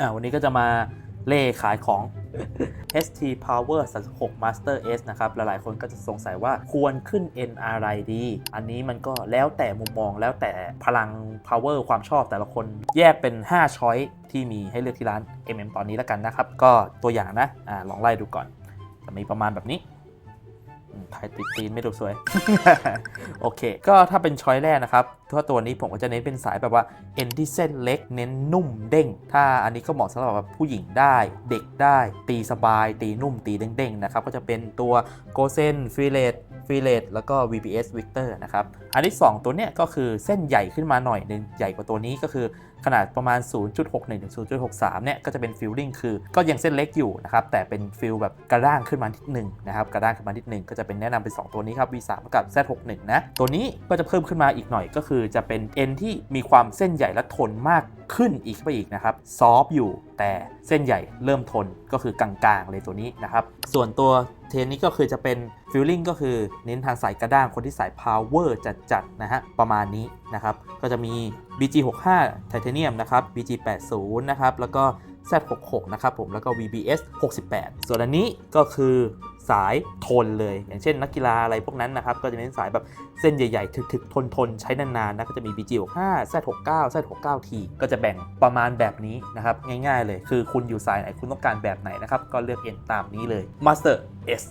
อ่าวันนี้ก็จะมาเล่ขายของ ST Power 36 Master S นะครับ หลายๆ คนก็จะสงสัยว่าควรขึ้น N อะไรดี อันนี้มันก็แล้วแต่มุมมองแล้วแต่พลัง power ความชอบแต่ละคนแยกเป็น 5 ช้อยที่มีให้เลือกที่ร้าน MM ตอนนี้แล้วกันนะครับ ก็ตัวอย่างนะอ่าลองไล่ดูก่อน จะมีประมาณแบบนี้ ถ่ายติดตีนไม่ดูสวย โอเค ก็ถ้าเป็นช้อยแรกนะครับถ้าตัวนี้ผมก็จะเน้นเป็นสายแบบว่าเอ็นที่เส้นเล็กเน้นนุ่มเด้ง ถ้าอันนี้ก็เหมาะสำหรับแบบผู้หญิงได้ เด็กได้ ตีสบาย ตีนุ่มตีเด้งๆนะครับก็จะเป็นตัวโกเซนฟิเลต ฟิเลตแล้วก็ VPS Victor นะครับ อันที่ 2 ตัวเนี้ยก็คือเส้นใหญ่ขึ้นมาหน่อยหนึง ใหญ่กว่าตัวนี้ก็คือขนาดประมาณ 0.61ถึง0.63 เนี่ย ก็จะเป็นฟิลลิ่งคือก็ยังเส้นเล็กอยู่นะครับ แต่เป็นฟิลแบบกระด้างขึ้นมานิดหนึ่งนะครับ กระด้างขึ้นมานิดหนึ่งก็จะเป็นแนะนำเป็น 2 ตัวนี้ครับ V3 กับ Z61 นะ ตัวนี้ก็จะเพิ่มขึ้นมาอีกหน่อยก็คือจะเป็น N ที่มีความเส้นใหญ่และทนมาก ขึ้นอีกไปอีกนะครับซอฟอยู่แต่เส้นใหญ่เริ่มทนก็คือกลางๆเลยตัวนี้นะครับ ส่วนตัวเทนนี้ก็คือจะเป็นฟิลลิ่งก็คือเน้นทางสายกระด้างคนที่สาย power จัดๆนะฮะประมาณนี้นะครับ ก็จะมี BG65 Titanium นะครับ BG80 นะครับ แล้วก็ Z66 นะครับผมแล้วก็ VBS 68 ส่วนอันนี้ก็คือ สายทนเลย อย่างเช่น นักกีฬาอะไรพวกนั้นนะครับ ก็จะเน้นสายแบบเส้นใหญ่ๆ ถึกๆ ทนๆ ใช้นานๆนะก็จะมี BG65 Z69 Z69T ก็จะแบ่งประมาณแบบนี้นะครับ ง่ายๆเลย คือคุณอยู่สายไหน คุณต้องการแบบไหนนะครับ ก็เลือกเองตามนี้เลย Master S